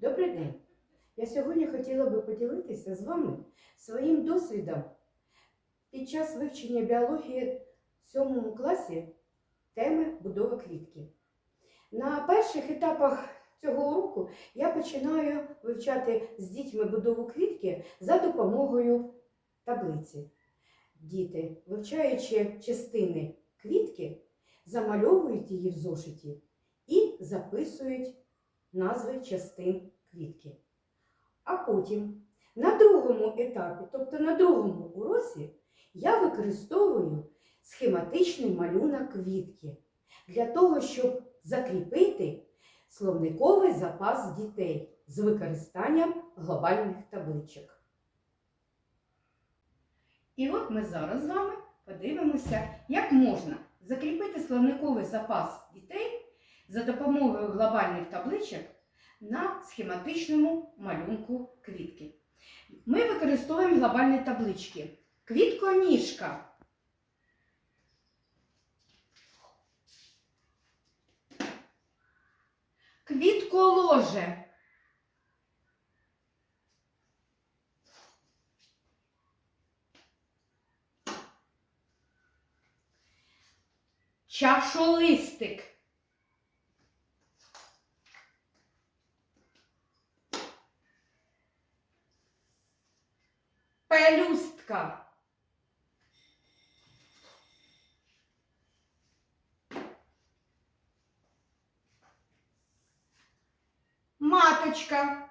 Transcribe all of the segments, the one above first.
Добрий день! Я сьогодні хотіла би поділитися з вами своїм досвідом під час вивчення біології в сьомому класі теми будова квітки. На перших етапах цього уроку я починаю вивчати з дітьми будову квітки за допомогою таблиці. Діти, вивчаючи частини квітки, замальовують її в зошиті і записують назви частин квітки. А потім на другому етапі, тобто на другому уроці, я використовую схематичний малюнок квітки для того, щоб закріпити словниковий запас дітей з використанням глобальних табличок. І от ми зараз з вами подивимося, як можна закріпити словниковий запас дітей за допомогою глобальних табличок на схематичному малюнку квітки. Ми використовуємо глобальні таблички. Квітконіжка. Квітколоже. Чашолистик. Пелюстка. Маточка.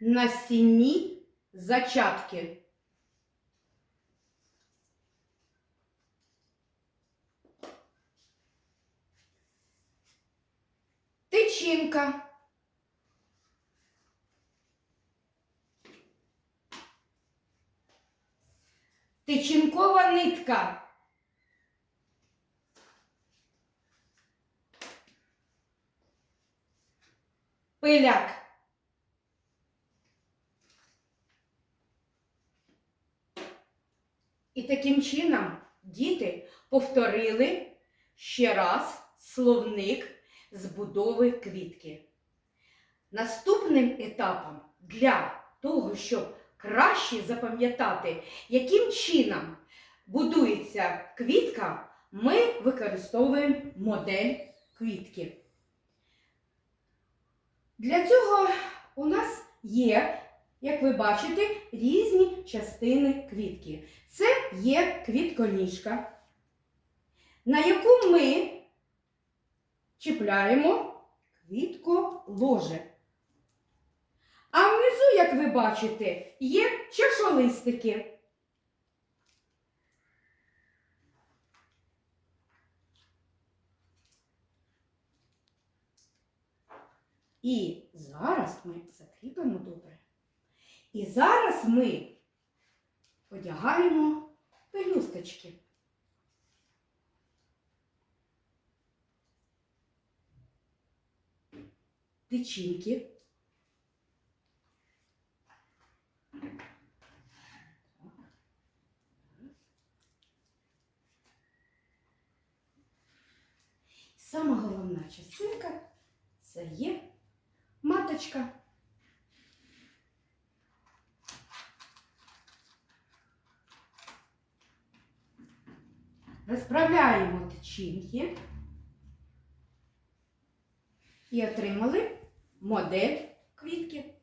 Насінні зачатки. Тичинка. Тичинкова нитка. Пиляк. І таким чином діти повторили ще раз словник збудови квітки. Наступним етапом для того, щоб краще запам'ятати, яким чином будується квітка, ми використовуємо модель квітки. Для цього у нас є, як ви бачите, різні частини квітки. Це є квітконіжка, на яку ми чіпляємо квітколоже. А внизу, як ви бачите, є чашолистики. І зараз ми закріпимо добре. І зараз ми одягаємо пелюсточки. Тичинки. Сама головна частинка це є маточка. Розправляємо тичинки і отримали модель квітки.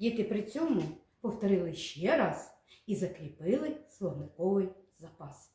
Діти при цьому повторили ще раз і закріпили словниковий запас.